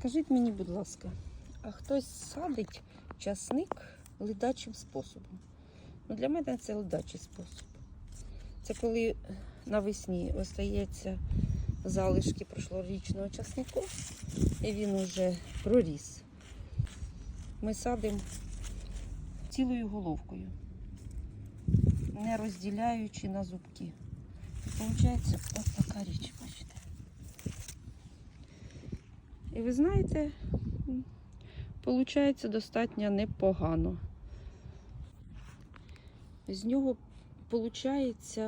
Скажіть мені, будь ласка, а хтось садить часник ледачим способом? Ну, для мене це ледачий спосіб. Це коли навесні остається залишки прошлорічного часнику, і він уже проріс. Ми садимо цілою головкою, не розділяючи на зубки. І виходить ось така річ, І ви знаєте, виходить достатньо непогано. З нього виходить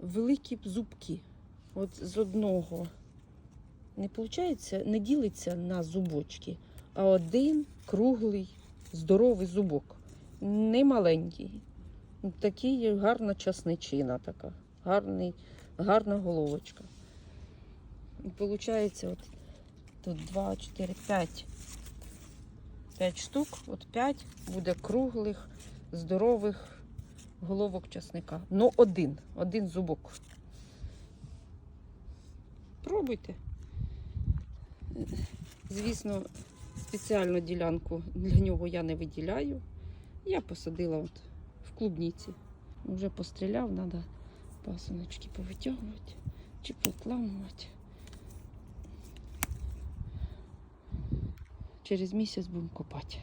великі зубки. От з одного не виходить, не ділиться на зубочки, а один круглий, здоровий зубок. Не маленький. Такий гарна часничина така, гарний, гарна головочка. Виходить, от тут 2, 4, 5. 5 штук, от 5 буде круглих, здорових головок часника. Ну, один, один зубок. Пробуйте. Звісно, спеціальну ділянку для нього я не виділяю. Я посадила от в клубніці. Вже постріляв, треба пасуночки повитягувати чи покламувати. Через місяць будемо копати.